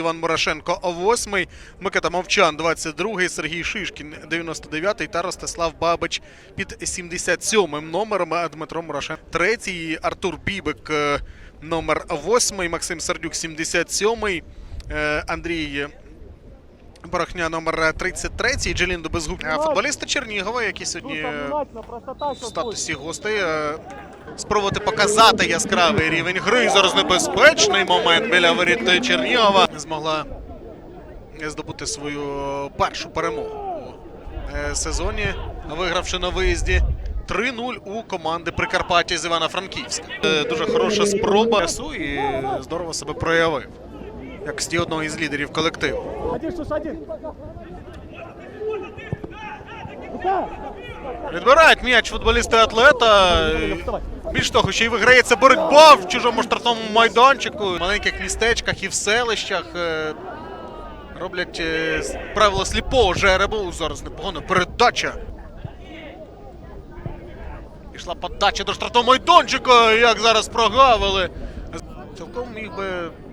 Іван Морошенко восьмий, Микита Мовчан 22-й, Сергій Шишкін 99-й та Ростислав Бабич під 77-м номером, Дмитро Морошенко третій, Артур Бібик е, номер 8, Максим Сердюк 77-й, е, Андрій Порохня номер 33, Джеліндо Безгуб. Е, Футболісти Чернігова, які сьогодні е, в статусі гостей. Е, Спробувати показати яскравий рівень гри. Зараз небезпечний момент біля воріт Чернігова. Не змогла здобути свою першу перемогу у е, сезоні, вигравши на виїзді 3-0 у команди Прикарпаття з Івано-Франківська. Е, Дуже хороша спроба і здорово себе проявив. Як одного із лідерів колективу. Відбирають м'яч футболісти атлета. Більш того, ще й виграється боротьба в чужому штрафному майданчику, в маленьких містечках і в селищах. е, Роблять е, правило сліпого жеребу. Зараз непогана передача. Пішла подача до штрафного майданчика, як зараз прогавили. Цілком міг би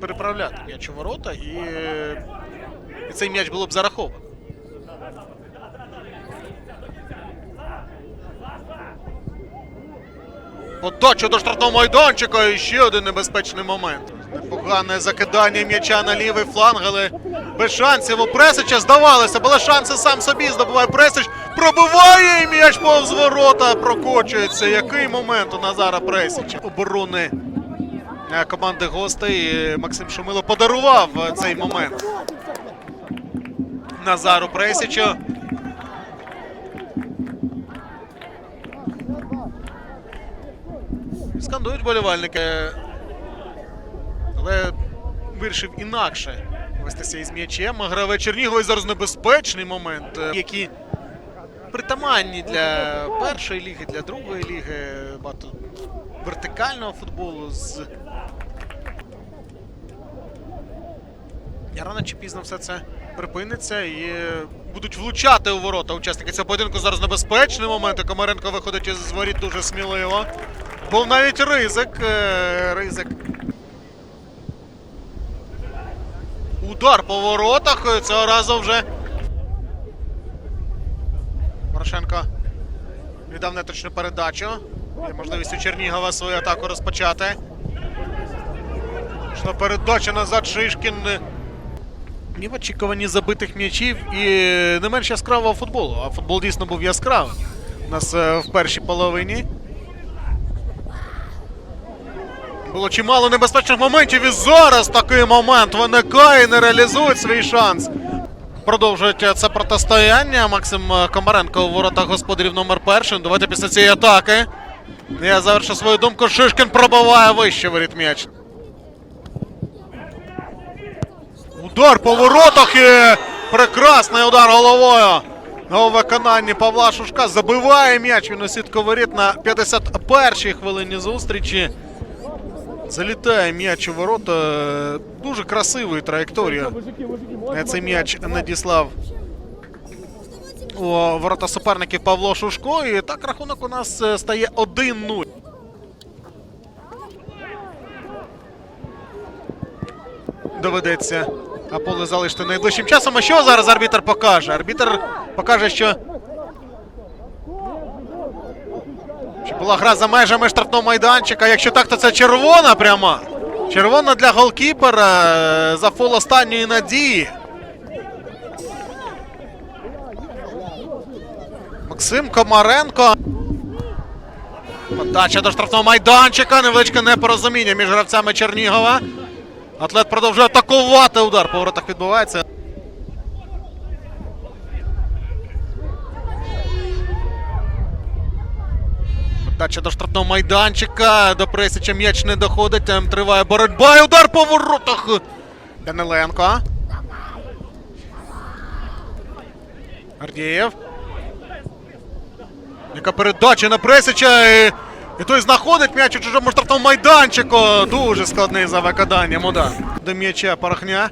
переправляти м'яч у ворота і, е, і цей м'яч було б зараховано. Подача до штрафного майданчика і ще один небезпечний момент. Непогане закидання м'яча на лівий фланг, але без шансів у Пресича здавалося, були шанси сам собі здобуває Пресич. Пробиває і м'яч повз ворота прокочується. Який момент у Назара Пресича? Оборони е, команди гостей Максим Шумило подарував е, цей момент Назару Пресичу. Скандують болівальники. Але вирішив інакше вестися із м'ячем. Граве Черніговий зараз небезпечний момент, е, які притаманні для першої ліги, для другої ліги. Багато вертикального футболу з. Рано чи пізно все це припиниться і будуть влучати у ворота учасники цього поєдинку. Зараз небезпечний момент. Комаренко виходить із воріт дуже сміливо. Був навіть ризик. е, Ризик. Удар по воротах. Цього разу вже. Порошенко віддав неточну передачу. Є можливість у Чернігова свою атаку розпочати. Пішла передача назад Шишкін. Ні в очікуванні забитих м'ячів і не менш яскравого футболу. А футбол дійсно був яскравим. У нас е, в першій половині. Було чимало небезпечних моментів, і зараз такий момент виникає і не реалізують свій шанс. Продовжують е, це протистояння. Максим е, Комаренко у воротах господарів номер перший. Давайте після цієї атаки. Я завершу свою думку. Шишкін пробиває вище воріт м'яч. Удар по воротах і прекрасний удар головою. У виконанні Павла Шушка забиває м'яч. Він у сітку воріт на 51-й хвилині зустрічі. Залітає м'яч у ворота. Дуже красивою траєкторією. Цей м'яч надіслав у ворота суперників Павло Шушко. І так рахунок у нас е, стає 1-0. Доведеться Аполе залишити найближчим часом. А що зараз арбітр покаже? Арбітр покаже, що. Була гра за межами штрафного майданчика. Якщо так, то це червона пряма. Червона для голкіпера е, за фол останньої надії. Максим Комаренко. Подача до штрафного майданчика. Невеличке непорозуміння між гравцями Чернігова. Атлет продовжує атакувати. Удар по відбувається. Подача до штрафного майданчика. До Пресича м'яч не доходить. Там триває боротьба. І удар по воротах. Даниленко. Гордієв. Яка передача на Пресича. І, і той знаходить м'яч у чужому штрафному майданчику. Дуже складний за викиданням удар. До м'яча Порохня.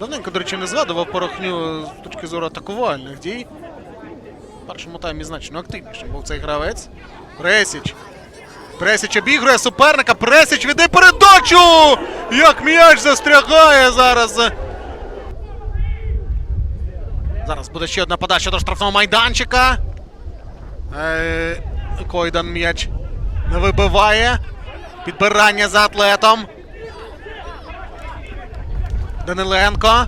Давненько, до речі, не згадував Порохню з точки зору атакувальних дій. В першому таймі значно активнішим був цей гравець. Пресіч. Пресіч обігрує суперника. Пресіч віддає передачу! Як м'яч застрягає зараз Зараз буде ще одна подача до штрафного майданчика. Е, Койдан м'яч не вибиває. Підбирання за атлетом. Даниленко.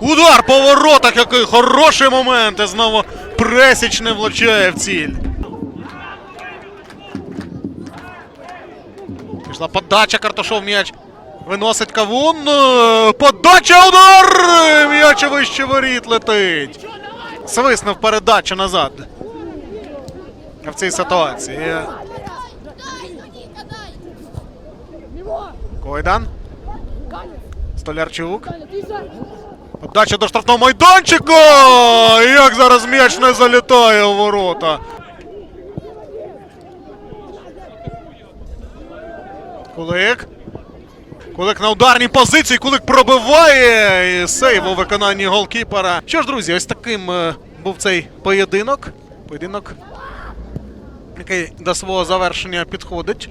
Удар по воротах, який хороший момент. І знову пресіч влучає в ціль. Пішла подача, Карташов м'яч. Виносить кавун. Е, Подача удар! М'яч вище воріт летить. Свиснув передачу назад. В цій ситуації. Койдан. Столярчук. Подача до штрафного майданчика! Як зараз м'яч не залітає у ворота. Кулик. Кулик на ударній позиції, Кулик пробиває і сейв у виконанні голкіпера. Що ж, друзі, ось таким е, був цей поєдинок. Поєдинок, який до свого завершення підходить.